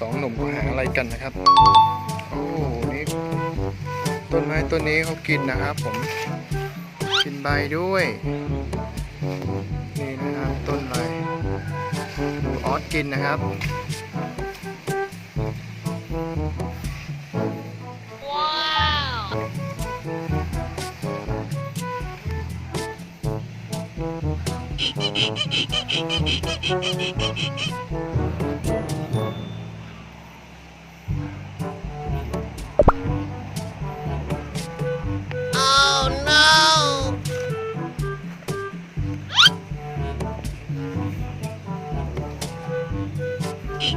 สองหนุ่มหาอะไรกันนะครับ โอ้โหนี่ต้นไม้ต้นนี้เขากินนะครับ ผม กินใบด้วย นี่นะครับต้นอะไรดูออสกินนะครับ งั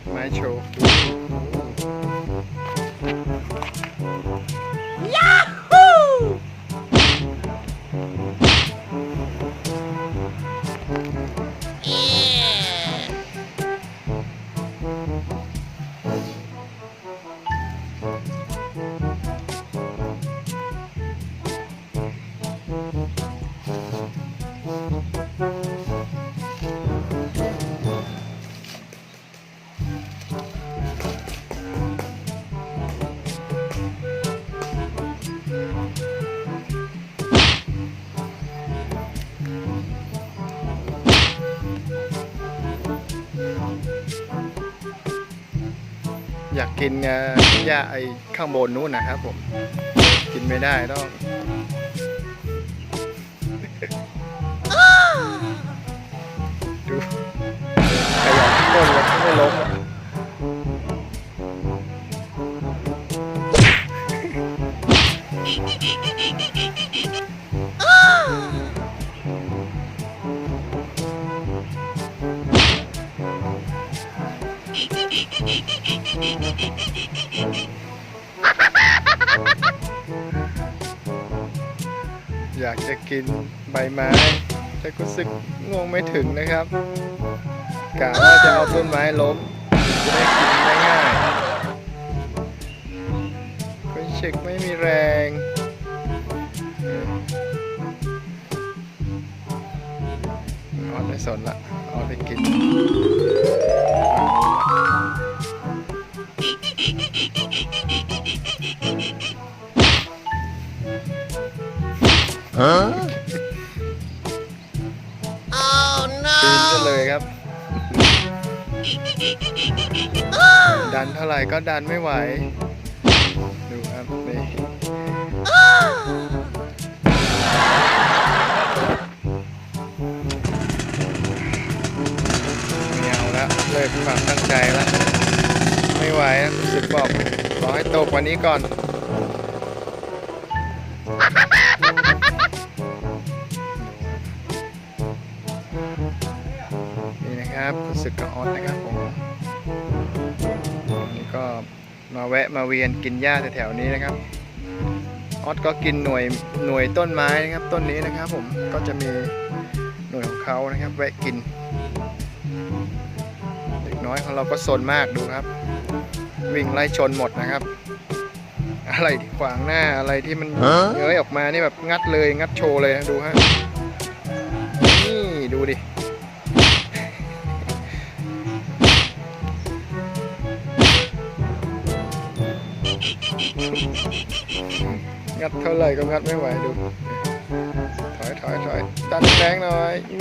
ดไม้โชว์ อยากกินหญ้าไอ้ข้างบนนู้นนะครับผม กินไม่ได้ต้อง อยากจะกินใบไม้ แต่รู้สึกง่วงไม่ถึงนะครับกะว่าจะเอาต้นไม้ล้มจะได้กินง่ายคุณเช็คไม่มีแรงเออออนไม่สนละเอาไปกิน ปีนก็เลยครับ ดันเท่าไหร่ก็ดันไม่ไหว ดูครับนี่ไม่เอาแล้วเลิกความตั้งใจแล้วไม่ไหวแล้วรู้สึกบอกรอให้โตกว่านี้ก่อน นี่นะครับรู้สึกกับออสนะครับผมวันนี้ก็มาแวะมาเวียนกินหญ้าแถวๆนี้นะครับออสก็กินหน่วยหน่วยต้นไม้นะครับ ต้นนี้นะครับ ผมก็จะมีหน่วยของเขานะครับ แวะกินเด็กน้อยของเราก็สนมากดูครับ วิ่งไล่ชนหมดนะครับ อะไรที่ขวางหน้าอะไรที่มันเย้ยออกมานี่แบบงัดเลยงัดโชว์เลยนะดูฮะนี่ ดูดิ งัดเท่าไหร่ก็งัดไม่ไหวดู ถอยถอยถอยดันแรงหน่อยอ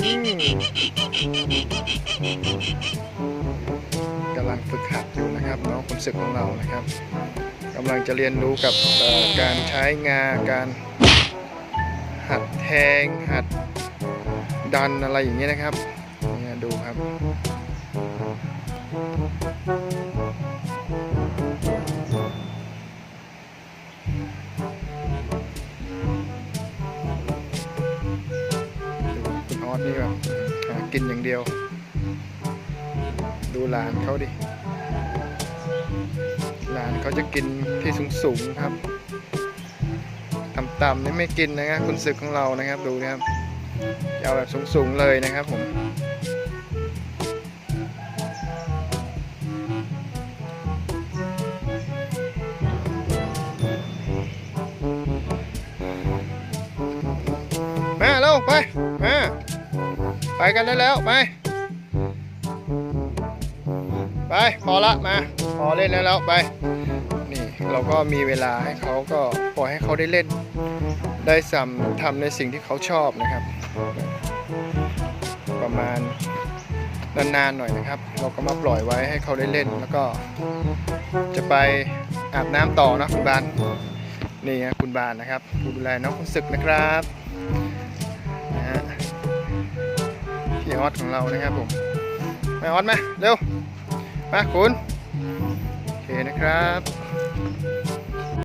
กำลังฝึกหัดอยู่นะครับ น้องคนศึกของเรานะครับกำลังจะเรียนรู้กับการใช้งาการหัดแทงหัด ดันอะไรอย่างเงี้ยนะครับเนี่ยดูครับ คุณออสนี่แบบหากินอย่างเดียว ดูหลานเขาดิ หลานเขาจะกินที่สูงๆครับต่ำๆนี่ไม่กินนะครับคุณศึกของเรานะครับดูนะครับ จะเอาแบบสูงๆเลยนะครับผมมาเร็วไปมาไปกันได้แล้วไปไปพอละมาพอเล่นแล้วไป เราก็มีเวลาให้เขาก็ปล่อยให้เขาได้เล่น ได้สัมทำในสิ่งที่เขาชอบนะครับ ประมาณนานๆหน่อยนะครับ เราก็มาปล่อยไว้ให้เขาได้เล่น แล้วก็จะไปอาบน้ำต่อนะคุณบานนี่ฮะคุณบานนะครับผู้ดูแลน้องคุณศึกนะครับนะฮะพี่ออสของเรานะครับผมมาออสมาเร็วมาคุณโอเคนะครับ Thank you.